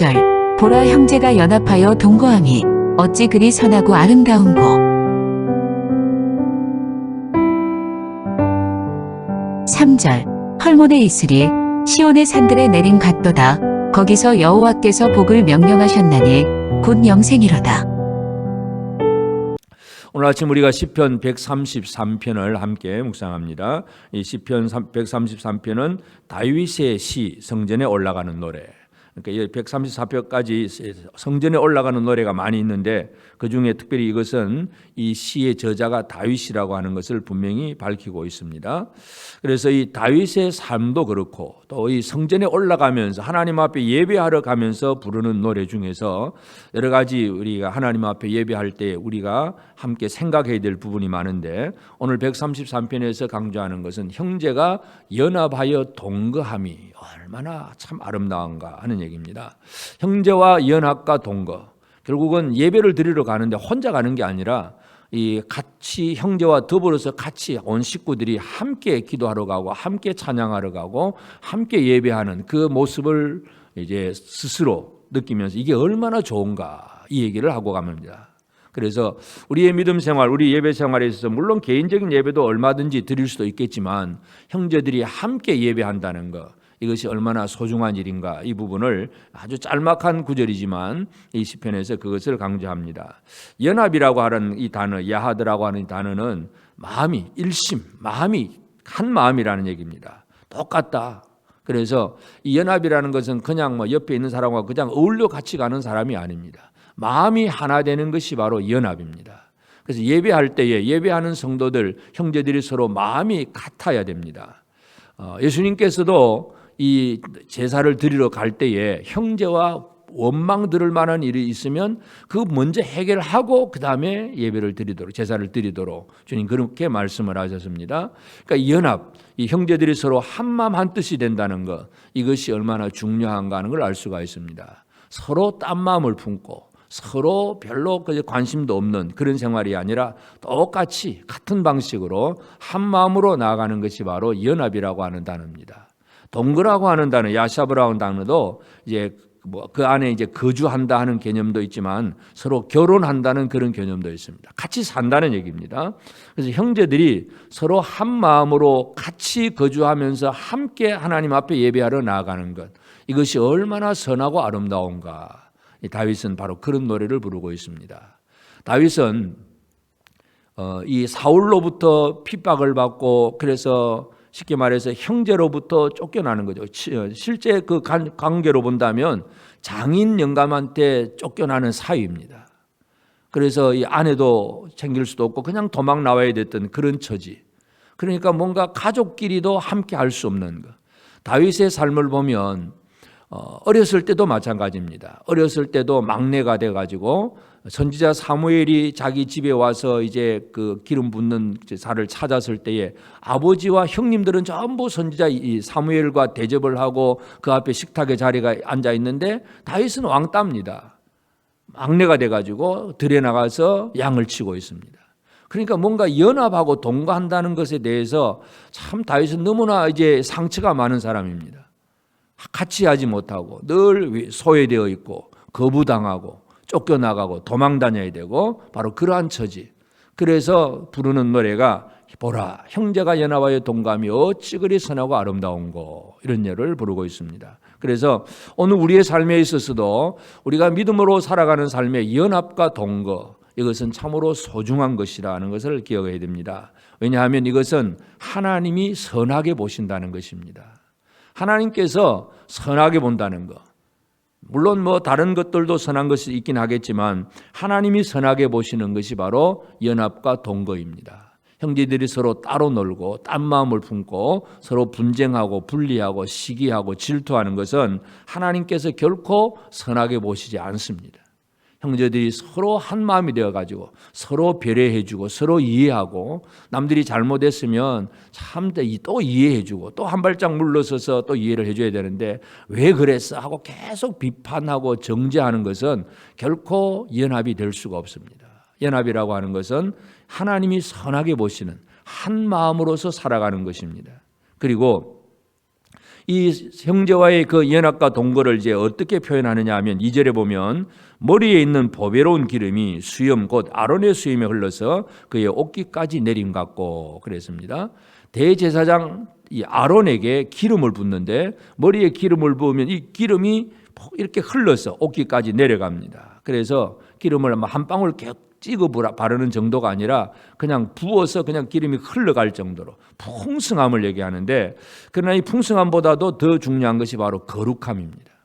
1절. 보라 형제가 연합하여 동거함이 어찌 그리 선하고 아름다운고? 3절. 헐몬에 있으리 시온의 산들에 내린 같도다. 거기서 여호와께서 복을 명령하셨나니 곧 영생이로다. 오늘 아침 우리가 시편 133편을 함께 묵상합니다. 이 시편 133편은 다윗의 시 성전에 올라가는 노래. 그러니까 134편까지 성전에 올라가는 노래가 많이 있는데 그 중에 특별히 이것은 이 시의 저자가 다윗이라고 하는 것을 분명히 밝히고 있습니다. 그래서 이 다윗의 삶도 그렇고 또 이 성전에 올라가면서 하나님 앞에 예배하러 가면서 부르는 노래 중에서 여러 가지 우리가 하나님 앞에 예배할 때 우리가 함께 생각해야 될 부분이 많은데 오늘 133편에서 강조하는 것은 형제가 연합하여 동거함이 얼마나 참 아름다운가 하는 얘기입니다. 형제와 연합과 동거 결국은 예배를 드리러 가는데 혼자 가는 게 아니라 이 같이 형제와 더불어서 같이 온 식구들이 함께 기도하러 가고 함께 찬양하러 가고 함께 예배하는 그 모습을 이제 스스로 느끼면서 이게 얼마나 좋은가 이 얘기를 하고 갑니다. 그래서 우리의 믿음 생활, 우리 예배 생활에 있어서 물론 개인적인 예배도 얼마든지 드릴 수도 있겠지만 형제들이 함께 예배한다는 것 이것이 얼마나 소중한 일인가 이 부분을 아주 짤막한 구절이지만 이 시편에서 그것을 강조합니다. 연합이라고 하는 이 단어, 야하드라고 하는 이 단어는 마음이 일심, 마음이 한 마음이라는 얘기입니다. 똑같다. 그래서 이 연합이라는 것은 그냥 뭐 옆에 있는 사람과 그냥 어울려 같이 가는 사람이 아닙니다. 마음이 하나 되는 것이 바로 연합입니다. 그래서 예배할 때에 예배하는 성도들 형제들이 서로 마음이 같아야 됩니다. 어, 예수님께서도 이 제사를 드리러 갈 때에 형제와 원망 들을 만한 일이 있으면 그 먼저 해결하고 그 다음에 예배를 드리도록 제사를 드리도록 주님 그렇게 말씀을 하셨습니다. 그러니까 연합, 이 형제들이 서로 한마음 한 뜻이 된다는 것 이것이 얼마나 중요한가 하는 걸 알 수가 있습니다. 서로 딴 마음을 품고 서로 별로 관심도 없는 그런 생활이 아니라 똑같이 같은 방식으로 한 마음으로 나아가는 것이 바로 연합이라고 하는 단어입니다. 동거라고 하는 단어, 야샤브라운 단어도 이제 뭐 그 안에 이제 거주한다 하는 개념도 있지만 서로 결혼한다는 그런 개념도 있습니다. 같이 산다는 얘기입니다. 그래서 형제들이 서로 한 마음으로 같이 거주하면서 함께 하나님 앞에 예배하러 나아가는 것 이것이 얼마나 선하고 아름다운가. 이 다윗은 바로 그런 노래를 부르고 있습니다. 다윗은 어, 이 사울로부터 핍박을 받고 그래서 쉽게 말해서 형제로부터 쫓겨나는 거죠. 실제 그 관계로 본다면 장인 영감한테 쫓겨나는 사위입니다. 그래서 이 아내도 챙길 수도 없고 그냥 도망 나와야 됐던 그런 처지. 그러니까 뭔가 가족끼리도 함께 할 수 없는 것. 다윗의 삶을 보면 어, 어렸을 때도 마찬가지입니다. 어렸을 때도 막내가 돼가지고 선지자 사무엘이 자기 집에 와서 이제 그 기름 붓는 살을 찾았을 때에 아버지와 형님들은 전부 선지자 사무엘과 대접을 하고 그 앞에 식탁에 자리가 앉아 있는데 다윗은 왕따입니다. 막내가 돼가지고 들에 나가서 양을 치고 있습니다. 그러니까 뭔가 연합하고 동거한다는 것에 대해서 참 다윗은 너무나 이제 상처가 많은 사람입니다. 같이 하지 못하고 늘 소외되어 있고 거부당하고 쫓겨나가고 도망다녀야 되고 바로 그러한 처지. 그래서 부르는 노래가 보라 형제가 연합하여 동감이 어찌 그리 선하고 아름다운고 이런 예를 부르고 있습니다. 그래서 오늘 우리의 삶에 있어서도 우리가 믿음으로 살아가는 삶의 연합과 동거 이것은 참으로 소중한 것이라는 것을 기억해야 됩니다. 왜냐하면 이것은 하나님이 선하게 보신다는 것입니다. 하나님께서 선하게 본다는 것. 물론 뭐 다른 것들도 선한 것이 있긴 하겠지만 하나님이 선하게 보시는 것이 바로 연합과 동거입니다. 형제들이 서로 따로 놀고 딴 마음을 품고 서로 분쟁하고 분리하고 시기하고 질투하는 것은 하나님께서 결코 선하게 보시지 않습니다. 형제들이 서로 한 마음이 되어 가지고 서로 배려해 주고 서로 이해하고 남들이 잘못했으면 참 또 이해해 주고 또 한 발짝 물러서서 또 이해를 해 줘야 되는데 왜 그랬어 하고 계속 비판하고 정죄하는 것은 결코 연합이 될 수가 없습니다. 연합이라고 하는 것은 하나님이 선하게 보시는 한 마음으로서 살아가는 것입니다. 그리고 이 형제와의 그 연합과 동거를 이제 어떻게 표현하느냐 하면 2절에 보면 머리에 있는 보배로운 기름이 수염 곧 아론의 수염에 흘러서 그의 옷깃까지 내림 같고 그랬습니다. 대제사장 이 아론에게 기름을 붓는데 머리에 기름을 부으면 이 기름이 이렇게 흘러서 옷깃까지 내려갑니다. 그래서 기름을 한 방울 찍어 바르는 정도가 아니라 그냥 부어서 그냥 기름이 흘러갈 정도로 풍성함을 얘기하는데 그러나 이 풍성함보다도 더 중요한 것이 바로 거룩함입니다.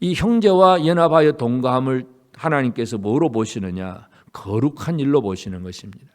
이 형제와 연합하여 동거함을 하나님께서 뭐로 보시느냐? 거룩한 일로 보시는 것입니다.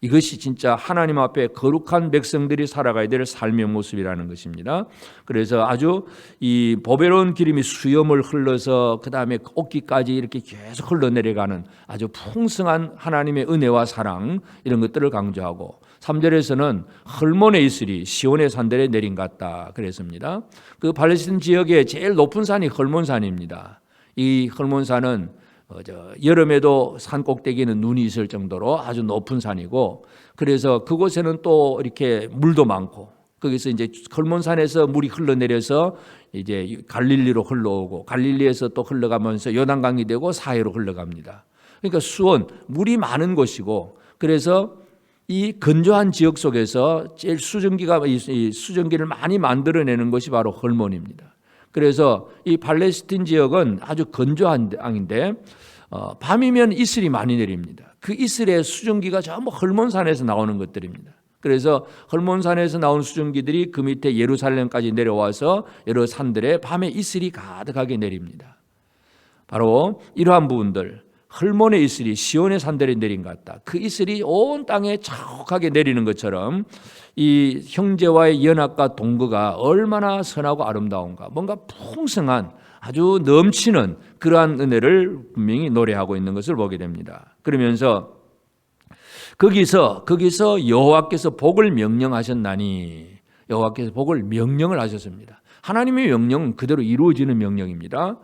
이것이 진짜 하나님 앞에 거룩한 백성들이 살아가야 될 삶의 모습이라는 것입니다. 그래서 아주 이 보배로운 기름이 수염을 흘러서 그 다음에 옷깃까지 이렇게 계속 흘러내려가는 아주 풍성한 하나님의 은혜와 사랑 이런 것들을 강조하고 3절에서는 헐몬에 있으리 시온의 산들에 내린 같다 그랬습니다. 그 팔레스틴 지역의 제일 높은 산이 헐몬산입니다. 이 헐몬산은 어, 저 여름에도 산 꼭대기는 눈이 있을 정도로 아주 높은 산이고 그래서 그곳에는 또 이렇게 물도 많고 거기서 이제 컬몬산에서 물이 흘러내려서 이제 갈릴리로 흘러오고 갈릴리에서 또 흘러가면서 요단강이 되고 사해로 흘러갑니다. 그러니까 수원 물이 많은 곳이고 그래서 이 건조한 지역 속에서 제일 수증기가 이 수증기를 많이 만들어내는 것이 바로 헐몬입니다. 그래서 이 팔레스틴 지역은 아주 건조한 땅인데 어, 밤이면 이슬이 많이 내립니다. 그 이슬의 수증기가 전부 헐몬산에서 나오는 것들입니다. 그래서 헐몬산에서 나온 수증기들이 그 밑에 예루살렘까지 내려와서 여러 산들에 밤에 이슬이 가득하게 내립니다. 바로 이러한 부분들 헐몬의 이슬이 시온의 산들에 내린 것 같다. 그 이슬이 온 땅에 척하게 내리는 것처럼 이 형제와의 연합과 동거가 얼마나 선하고 아름다운가. 뭔가 풍성한 아주 넘치는 그러한 은혜를 분명히 노래하고 있는 것을 보게 됩니다. 그러면서 거기서 거기서 여호와께서 복을 명령하셨나니 여호와께서 복을 명령을 하셨습니다. 하나님의 명령은 그대로 이루어지는 명령입니다.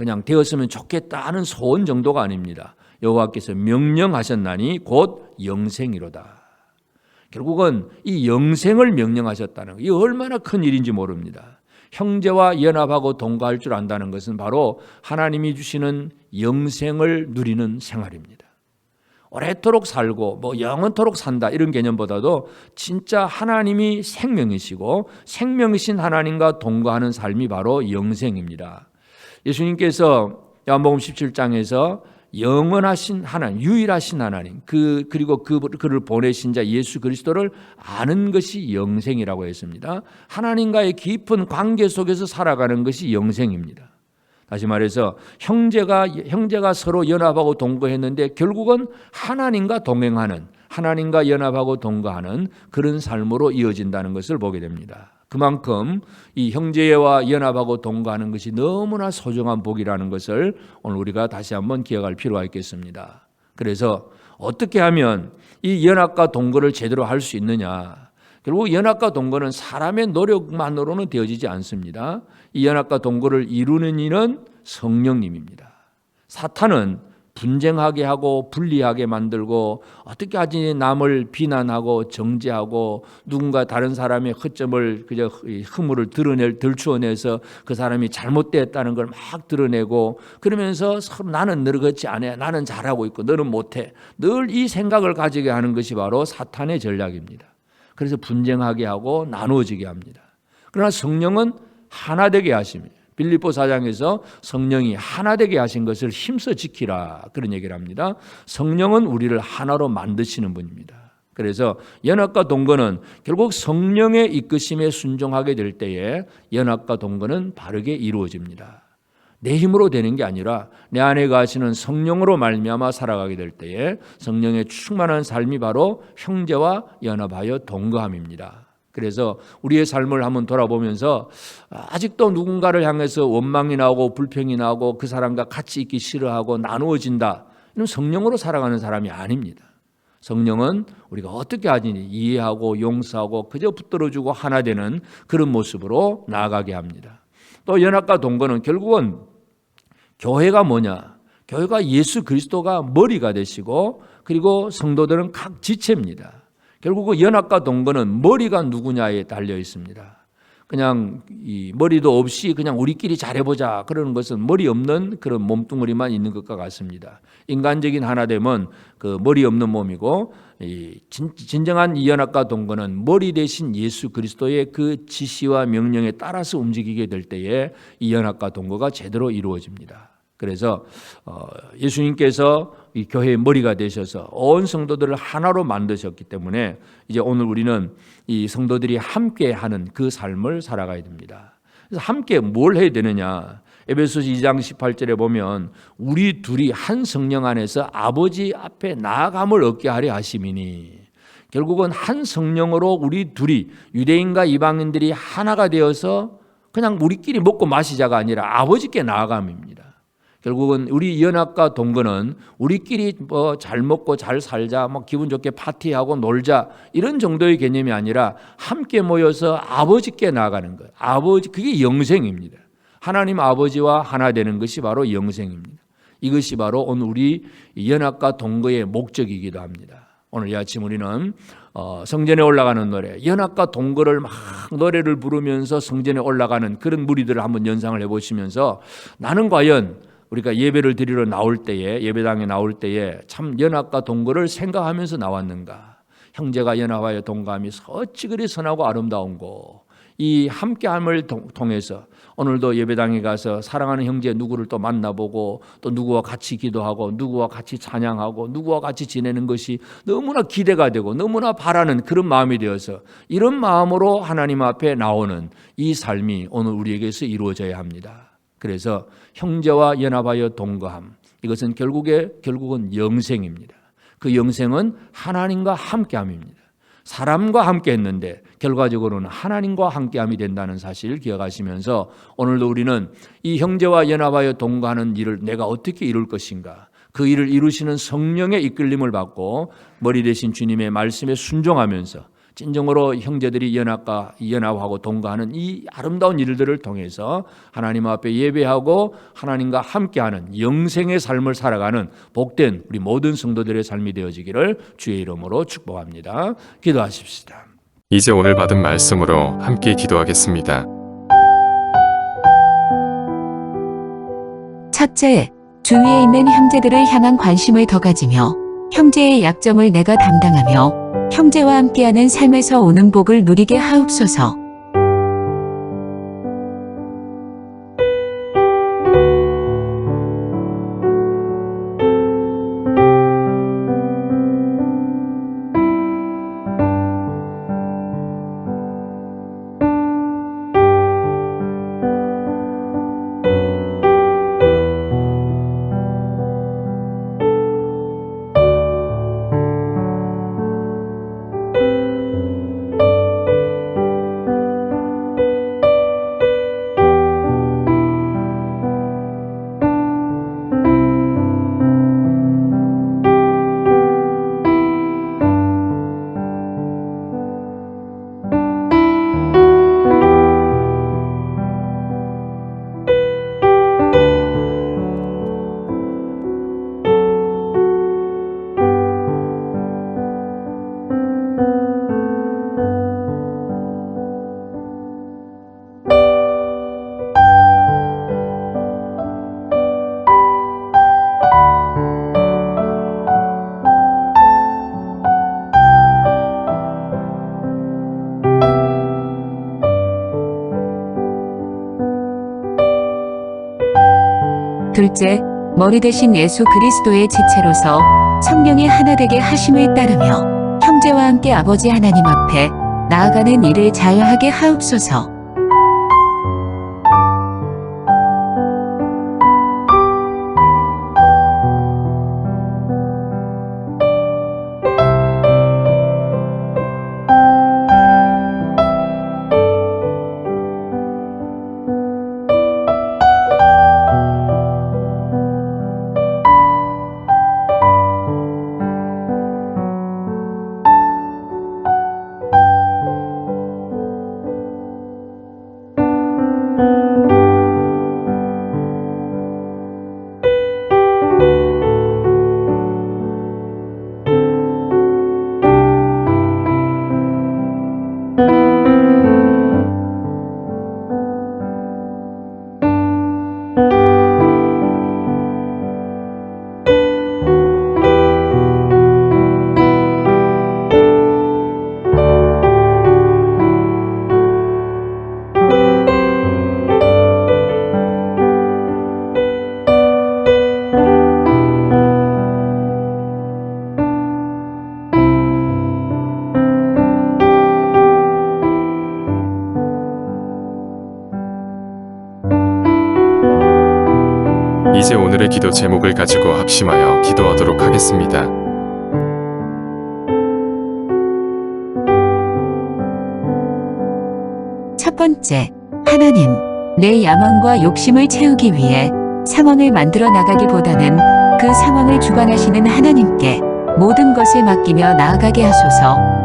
그냥 되었으면 좋겠다 하는 소원 정도가 아닙니다. 여호와께서 명령하셨나니 곧 영생이로다. 결국은 이 영생을 명령하셨다는 거, 이 얼마나 큰 일인지 모릅니다. 형제와 연합하고 동거할 줄 안다는 것은 바로 하나님이 주시는 영생을 누리는 생활입니다. 오래도록 살고 뭐 영원토록 산다 이런 개념보다도 진짜 하나님이 생명이시고 생명이신 하나님과 동거하는 삶이 바로 영생입니다. 예수님께서 요한복음 17장에서 영원하신 하나님, 유일하신 하나님, 그 그리고 그 그를 보내신 자 예수 그리스도를 아는 것이 영생이라고 했습니다. 하나님과의 깊은 관계 속에서 살아가는 것이 영생입니다. 다시 말해서 형제가 형제가 서로 연합하고 동거했는데 결국은 하나님과 동행하는 하나님과 연합하고 동거하는 그런 삶으로 이어진다는 것을 보게 됩니다. 그만큼 이 형제와 연합하고 동거하는 것이 너무나 소중한 복이라는 것을 오늘 우리가 다시 한번 기억할 필요가 있겠습니다. 그래서 어떻게 하면 이 연합과 동거를 제대로 할 수 있느냐? 결국 연합과 동거는 사람의 노력만으로는 되어지지 않습니다. 이 연합과 동거를 이루는 이는 성령님입니다. 사탄은 분쟁하게 하고 분리하게 만들고 어떻게 하지 남을 비난하고 정죄하고 누군가 다른 사람의 허점을 그저 허물을 드러낼 들추어내서 그 사람이 잘못됐다는 걸 막 드러내고 그러면서 서로 나는 같지 않아 나는 잘하고 있고 너는 못해 늘 이 생각을 가지게 하는 것이 바로 사탄의 전략입니다. 그래서 분쟁하게 하고 나누어지게 합니다. 그러나 성령은 하나 되게 하십니다. 빌립보 사장에서 성령이 하나 되게 하신 것을 힘써 지키라 그런 얘기를 합니다. 성령은 우리를 하나로 만드시는 분입니다. 그래서 연합과 동거는 결국 성령의 이끄심에 순종하게 될 때에 연합과 동거는 바르게 이루어집니다. 내 힘으로 되는 게 아니라 내 안에 가시는 성령으로 말미암아 살아가게 될 때에 성령의 충만한 삶이 바로 형제와 연합하여 동거함입니다. 그래서 우리의 삶을 한번 돌아보면서 아직도 누군가를 향해서 원망이 나오고 불평이 나오고 그 사람과 같이 있기 싫어하고 나누어진다. 이는 성령으로 살아가는 사람이 아닙니다. 성령은 우리가 어떻게 하지 이해하고 용서하고 그저 붙들어주고 하나 되는 그런 모습으로 나아가게 합니다. 또 연합과 동거는 결국은 교회가 뭐냐? 교회가 예수 그리스도가 머리가 되시고 그리고 성도들은 각 지체입니다. 결국 그 연합과 동거는 머리가 누구냐에 달려 있습니다. 그냥 이 머리도 없이 그냥 우리끼리 잘해보자 그러는 것은 머리 없는 그런 몸뚱어리만 있는 것과 같습니다. 인간적인 하나됨은 그 머리 없는 몸이고 이 진, 진정한 이 연합과 동거는 머리 대신 예수 그리스도의 그 지시와 명령에 따라서 움직이게 될 때에 이 연합과 동거가 제대로 이루어집니다. 그래서 어, 예수님께서 이 교회의 머리가 되셔서 온 성도들을 하나로 만드셨기 때문에 이제 오늘 우리는 이 성도들이 함께 하는 그 삶을 살아가야 됩니다. 그래서 함께 뭘 해야 되느냐? 에베소서 2장 18절에 보면 우리 둘이 한 성령 안에서 아버지 앞에 나아감을 얻게 하려 하심이니 결국은 한 성령으로 우리 둘이 유대인과 이방인들이 하나가 되어서 그냥 우리끼리 먹고 마시자가 아니라 아버지께 나아감입니다. 결국은 우리 연합과 동거는 우리끼리 뭐 잘 먹고 잘 살자, 뭐 기분 좋게 파티하고 놀자 이런 정도의 개념이 아니라 함께 모여서 아버지께 나아가는 거예요. 아버지 그게 영생입니다. 하나님 아버지와 하나 되는 것이 바로 영생입니다. 이것이 바로 오늘 우리 연합과 동거의 목적이기도 합니다. 오늘 이 아침 우리는 어, 성전에 올라가는 노래, 연합과 동거를 막 노래를 부르면서 성전에 올라가는 그런 무리들을 한번 연상을 해보시면서 나는 과연 우리가 예배를 드리러 나올 때에 예배당에 나올 때에 참 연합과 동거를 생각하면서 나왔는가? 형제가 연합하여 동감이 어찌 그리 선하고 아름다운고 이 함께함을 통해서 오늘도 예배당에 가서 사랑하는 형제 누구를 또 만나보고 또 누구와 같이 기도하고 누구와 같이 찬양하고 누구와 같이 지내는 것이 너무나 기대가 되고 너무나 바라는 그런 마음이 되어서 이런 마음으로 하나님 앞에 나오는 이 삶이 오늘 우리에게서 이루어져야 합니다. 그래서 형제와 연합하여 동거함 이것은 결국에 결국은 영생입니다. 그 영생은 하나님과 함께함입니다. 사람과 함께 했는데 결과적으로는 하나님과 함께함이 된다는 사실을 기억하시면서 오늘도 우리는 이 형제와 연합하여 동거하는 일을 내가 어떻게 이룰 것인가 그 일을 이루시는 성령의 이끌림을 받고 머리 대신 주님의 말씀에 순종하면서 진정으로 형제들이 연합과 연합하고 동거하는 이 아름다운 일들을 통해서 하나님 앞에 예배하고 하나님과 함께하는 영생의 삶을 살아가는 복된 우리 모든 성도들의 삶이 되어지기를 주의 이름으로 축복합니다. 기도하십시다. 이제 오늘 받은 말씀으로 함께 기도하겠습니다. 첫째, 주위에 있는 형제들을 향한 관심을 더 가지며 형제의 약점을 내가 담당하며 형제와 함께하는 삶에서 오는 복을 누리게 하옵소서. 머리 대신 예수 그리스도의 지체로서 성령의 하나 되게 하심을 따르며 형제와 함께 아버지 하나님 앞에 나아가는 일을 자유하게 하옵소서. 기도 제목을 가지고 합심하여 기도하도록 하겠습니다. 첫 번째, 하나님, 내 야망과 욕심을 채우기 위해 상황을 만들어 나가기보다는 그 상황을 주관하시는 하나님께 모든 것을 맡기며 나아가게 하소서.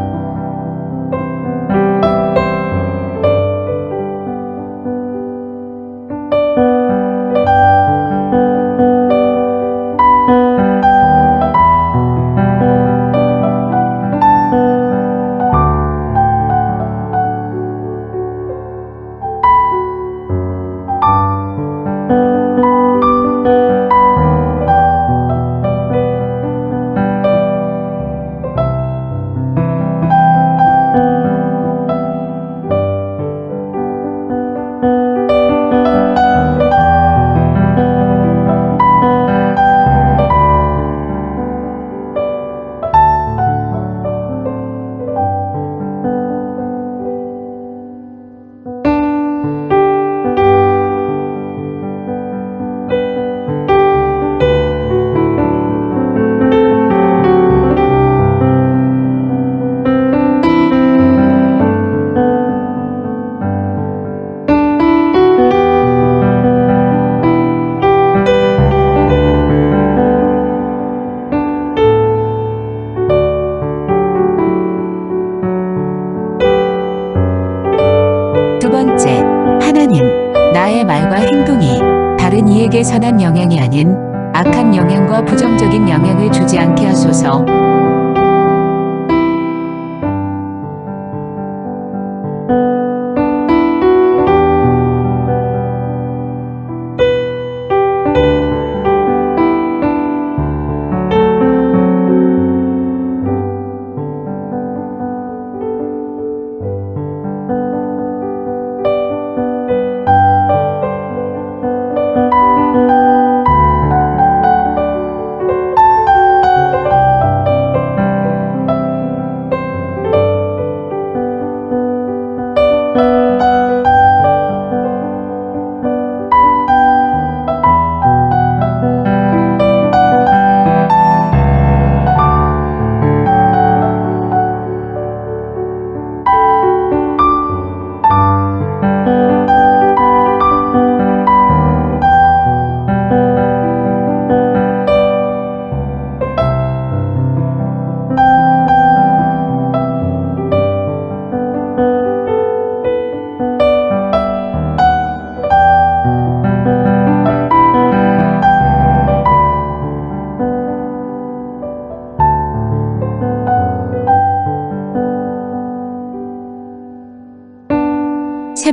선한 영향이 아닌 악한 영향과 부정적인 영향을 주지 않게 하소서.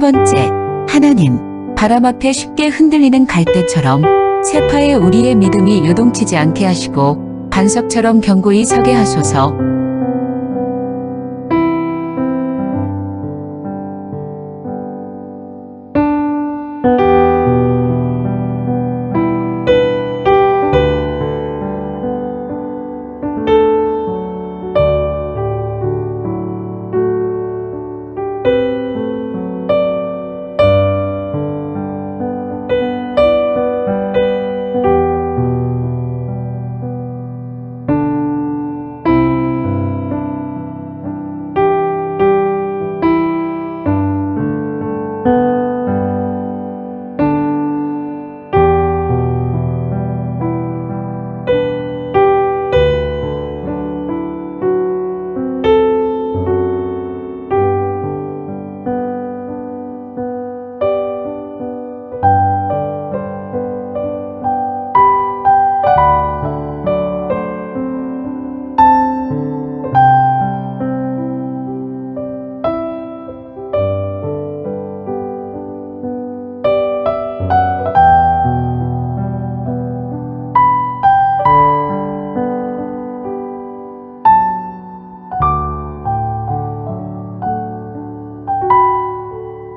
번째, 하나님, 바람 앞에 쉽게 흔들리는 갈대처럼 세파의 우리의 믿음이 요동치지 않게 하시고 반석처럼 견고히 서게 하소서.